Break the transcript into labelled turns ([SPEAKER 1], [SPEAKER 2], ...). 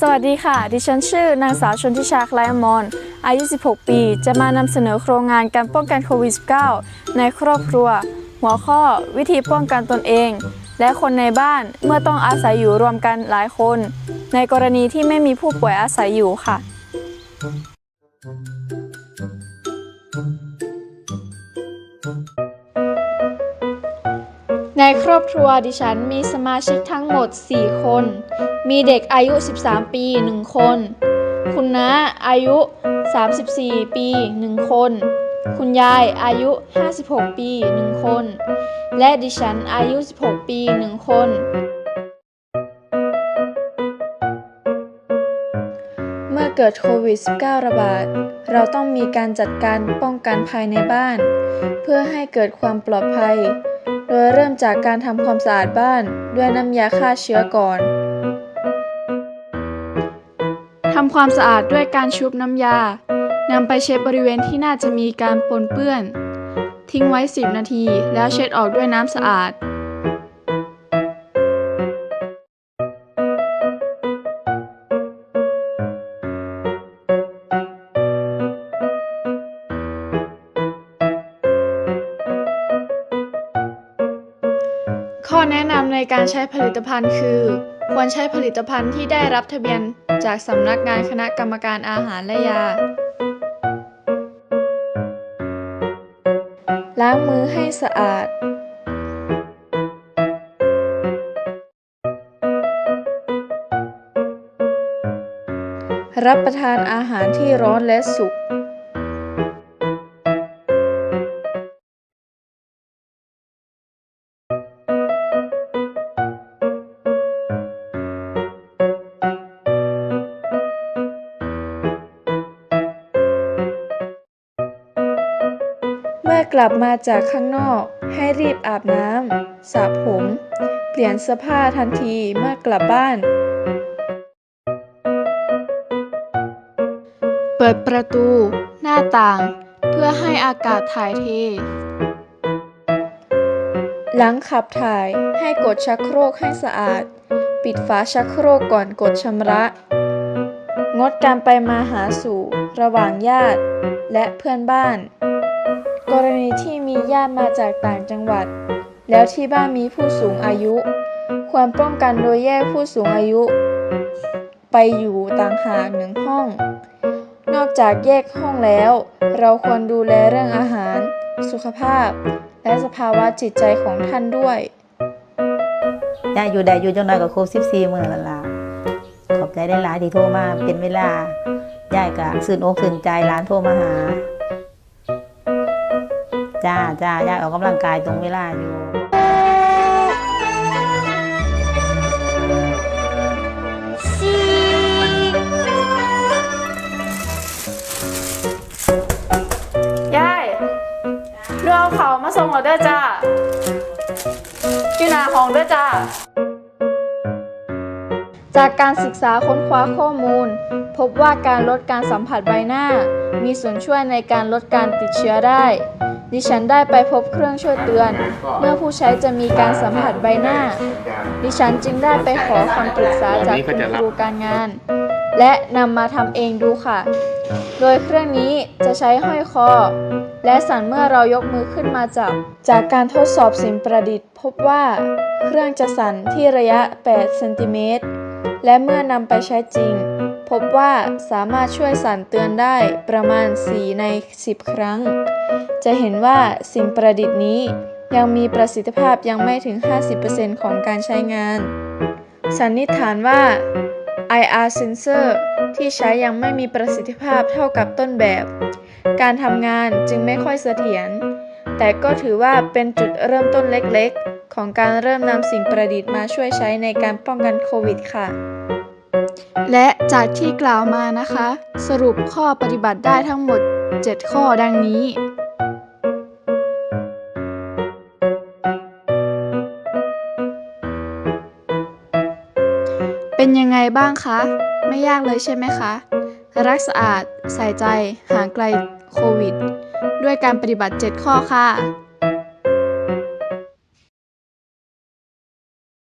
[SPEAKER 1] สวัสดีค่ะ ดิฉันชื่อนางสาวชนทิชาคล้ายอมรอายุ 16 ปี จะมานำเสนอโครงงานการป้องกันโควิด -19 ในครอบครัว หัวข้อวิธีป้องกันตนเอง และคนในบ้านเมื่อต้องอาศัยอยู่รวมกันหลายคน ในกรณีที่ไม่มีผู้ป่วยอาศัยอยู่ค่ะ ในครอบครัวดิฉันมีสมาชิกทั้งหมด 4 คน มีเด็กอายุ 13 ปี 1 คน คุณน้าอายุ 34 ปี 1 คน คุณยายอายุ 56 ปี 1 คน และดิฉันอายุ 16 ปี 1 คน เมื่อเกิดโควิด -19 ระบาด เราต้องมีการจัดการป้องกันภายในบ้าน เพื่อให้เกิดความปลอดภัย โดยเริ่มจากการทำความสะอาดบ้านด้วยน้ำยาฆ่าเชื้อก่อนทำความสะอาดด้วยการชุบน้ำยานำไปเช็ดบริเวณที่น่าจะมีการปนเปื้อน ทิ้งไว้ 10 นาที แล้วเช็ดออกด้วยน้ำสะอาด แนะนำในการใช้ผลิตภัณฑ์คือ ควรใช้ผลิตภัณฑ์ที่ได้รับทะเบียนจากสำนักงานคณะกรรมการอาหารและยา ล้างมือให้สะอาด รับประทานอาหารที่ร้อนและสุก อกลับมาจากข้างนอก ให้รีบอาบน้ำสระผม เปลี่ยนเสื้อผ้าทันทีเมื่อกลับบ้าน เปิดประตู หน้าต่าง เพื่อให้อากาศถ่ายเท หลังขับถ่ายให้กดชักโครกให้สะอาด ปิดฝาชักโครกก่อนกดชำระ งดการไปมาหาสู่ระหว่างญาติและเพื่อนบ้าน กรณีที่มีญาติมาจากต่างจังหวัด แล้วที่บ้านมีผู้สูงอายุ ควรป้องกันโดยแยกผู้สูงอายุ ไปอยู่ต่างหากหนึ่งห้อง นอกจากแยกห้องแล้ว เราควรดูแลเรื่องอาหาร สุขภาพ และสภาวะจิตใจของท่านด้วย
[SPEAKER 2] ยาอยู่ได้อยู่จังน้อยก็ครบ14มื้อล้วล่ะขอบใจได้หลายที่โทรมาเป็นเวลายายก็สื่นอกสื่นใจหลานโทรมาหา จ้าจ้ายายออกกำลังกายตรงเวลาอยู่
[SPEAKER 1] ยายเรือเอาเขามาส่งเราเด้อจ้าอยู่หน้าห้องเด้อจ้า จากการศึกษาค้นคว้าข้อมูล พบว่าการลดการสัมผัสใบหน้า มีส่วนช่วยในการลดการติดเชื้อได้ ดิฉันได้ไปพบเครื่องช่วยเตือน เมื่อผู้ใช้จะมีการสัมผัสใบหน้า ดิฉันจึงได้ไปขอคำปรึกษาจากคุณครูการงาน และนำมาทำเองดูค่ะ โดยเครื่องนี้จะใช้ห้อยคอ และสั่นเมื่อเรายกมือขึ้นมาจับ จากการทดสอบสิ่งประดิษฐ์ พบว่า เครื่องจะสั่นที่ระยะ 8 เซนติเมตร และเมื่อนำไปใช้จริงพบว่าสามารถช่วยสั่นเตือนได้ประมาณ 4 ใน 10 ครั้ง จะเห็นว่าสิ่งประดิษฐ์นี้ยังมีประสิทธิภาพยังไม่ถึง 50%ของการใช้งาน สันนิษฐานว่า IR sensor ที่ใช้ยังไม่มีประสิทธิภาพเท่ากับต้นแบบ การทำงานจึงไม่ค่อยเสถียร แต่ก็ถือว่าเป็นจุดเริ่มต้นเล็กๆ ของการเริ่มนำสิ่งประดิษฐ์มาช่วยใช้ในการป้องกันโควิดค่ะ และจากที่กล่าวมานะคะ สรุปข้อปฏิบัติได้ทั้งหมด 7 ข้อดังนี้ บ้างคะ ไม่ยากเลยใช่ไหมคะ รักสะอาด ใส่ใจ ห่างไกลโควิด ด้วยการปฏิบัติ 7 ข้อค่ะ